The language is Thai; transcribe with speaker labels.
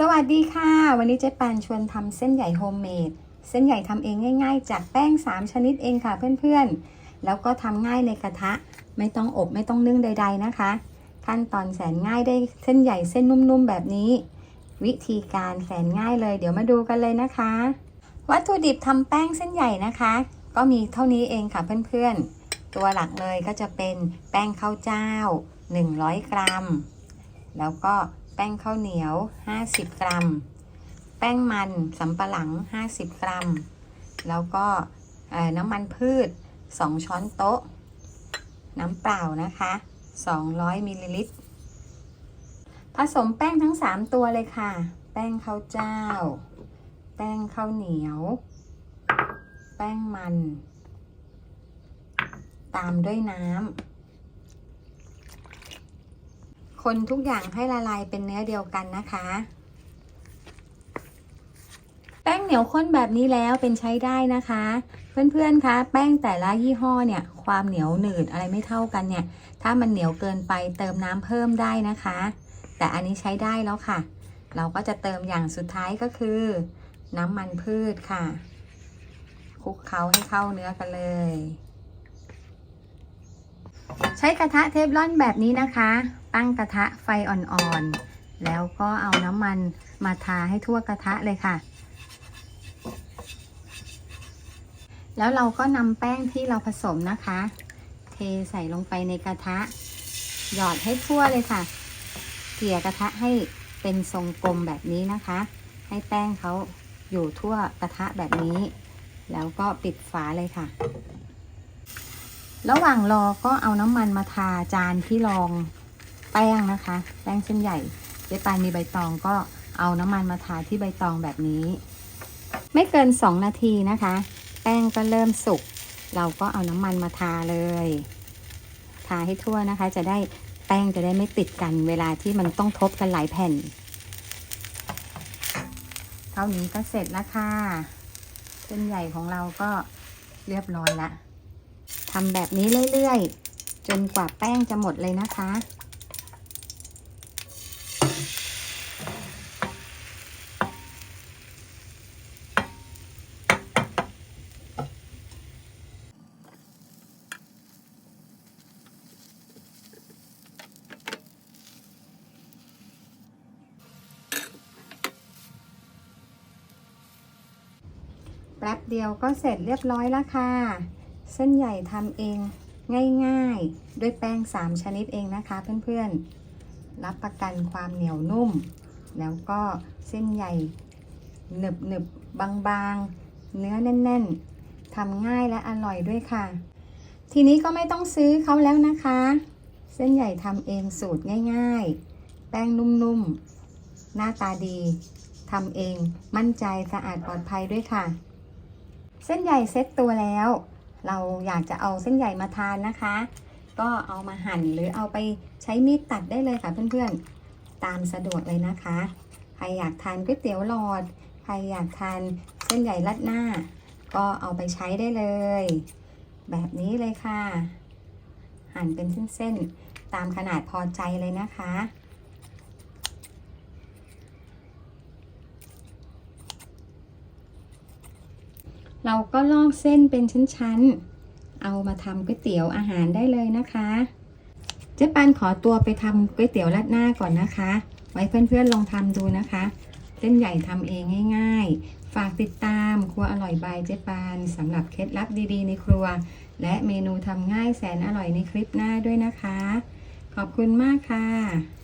Speaker 1: สวัสดีค่ะ วันนี้เจ๊ปานชวนทำเส้นใหญ่โฮมเมดเส้นใหญ่ทำเองง่าย ๆ จากแป้ง 3 ชนิดเองค่ะเพื่อนๆ แล้วก็ทำง่ายในกระทะ ไม่ต้องอบไม่ต้องนึ่งใด ๆนะคะ ขั้นตอนแสนง่ายได้เส้นใหญ่เส้นนุ่มๆแบบนี้ วิธีการแสนง่ายเลย เดี๋ยวมาดูกันเลยนะคะ วัตถุดิบทำแป้งเส้นใหญ่นะคะ ก็มีเท่านี้เองค่ะเพื่อนๆ ตัวหลักเลยก็จะเป็นแป้งข้าวเจ้า 100 กรัม แล้วก็ แป้งข้าวเหนียว 50 กรัม แป้งมันสำปะหลัง 50 กรัม แล้วก็น้ำมันพืช 2 ช้อนโต๊ะ น้ำเปล่านะคะ 200มิลลิลิตร ผสมแป้งทั้ง 3 ตัวเลยค่ะ แป้งข้าวเจ้า แป้งข้าวเหนียว แป้งมัน ตามด้วยน้ำ คนทุกอย่างให้ละลายเป็นเนื้อเดียวกันนะคะ แป้งเหนียวข้นแบบนี้แล้วเป็นใช้ได้นะคะ เพื่อนๆคะแป้งแต่ละยี่ห้อเนี่ย ความเหนียวหนืดอะไรไม่เท่ากันเนี่ย ถ้ามันเหนียวเกินไปเติมน้ำเพิ่มได้นะคะ แต่อันนี้ใช้ได้แล้วค่ะ เราก็จะเติมอย่างสุดท้ายก็คือ น้ำมันพืชค่ะคลุกเคล้าให้เข้าเนื้อกันเลย ใช้กระทะเทฟลอนแบบนี้นะคะ ตั้งกระทะไฟอ่อนๆ แล้วก็เอาน้ำมันมาทาให้ทั่วกระทะเลยค่ะ แล้วเราก็นำแป้งที่เราผสมนะคะ เทใส่ลงไปในกระทะ หยอดให้ทั่วเลยค่ะ เกลี่ยกระทะให้เป็นทรงกลมแบบนี้นะคะ ให้แป้งเขาอยู่ทั่วกระทะแบบนี้ แล้วก็ปิดฝาเลยค่ะ ระหว่างรอก็เอาน้ำมันมาทาจานที่รองแป้งนะคะ แป้งเส้นใหญ่เจ๊ปานมีใบตองก็เอาน้ำมันมาทาที่ใบตองแบบนี้ ไม่เกิน 2 นาทีนะคะ แป้งก็เริ่มสุก เราก็เอาน้ำมันมาทาเลย ทาให้ทั่วนะคะ จะได้แป้งจะได้ไม่ติดกัน เวลาที่มันต้องทบกันหลายแผ่น เท่านี้ก็เสร็จแล้วค่ะเส้นใหญ่ของเราก็เรียบร้อยละ ทำแบบนี้เรื่อยๆ จนกว่าแป้งจะหมดเลยนะคะ แป๊บเดียวก็เสร็จเรียบร้อยแล้วค่ะ เส้นใหญ่ทำเองง่ายๆ ด้วยแป้ง 3 ชนิดเองนะคะเพื่อนๆ รับประกันความเหนียวนุ่ม แล้วก็เส้นใหญ่หนึบหนึบบางๆ เนื้อแน่นๆทำง่ายและอร่อยด้วยค่ะ ทีนี้ก็ไม่ต้องซื้อเขาแล้วนะคะ เส้นใหญ่ทำเองสูตรง่ายๆ แป้งนุ่มๆ หน้าตาดีทำเองมั่นใจสะอาดปลอดภัยด้วยค่ะ เส้นใหญ่เซ็ตตัวแล้ว เราอยากจะเอาเส้นใหญ่มาทานนะคะ ก็เอามาหั่นหรือเอาไปใช้มีดตัดได้เลยค่ะเพื่อนๆ ตามสะดวกเลยนะคะ ใครอยากทานก๋วยเตี๋ยวหลอด ใครอยากทานเส้นใหญ่รัดหน้า ก็เอาไปใช้ได้เลย แบบนี้เลยค่ะ หั่นเป็นเส้นๆ ตามขนาดพอใจเลยนะคะ เราก็ลอกเส้นเป็นชั้นๆ เอามาทำก๋วยเตี๋ยวอาหารได้เลยนะคะเจ๊ปานขอตัวไปทำก๋วยเตี๋ยวราดหน้าก่อนนะคะ ไว้เพื่อนๆลองทำดูนะคะ เส้นใหญ่ทำเองง่าย ๆ ฝากติดตามครัวอร่อยบายเจ๊ปานสำหรับเคล็ดลับดีๆ ในครัว และเมนูทำง่ายแสนอร่อยในคลิปหน้าด้วยนะคะ ขอบคุณมากค่ะ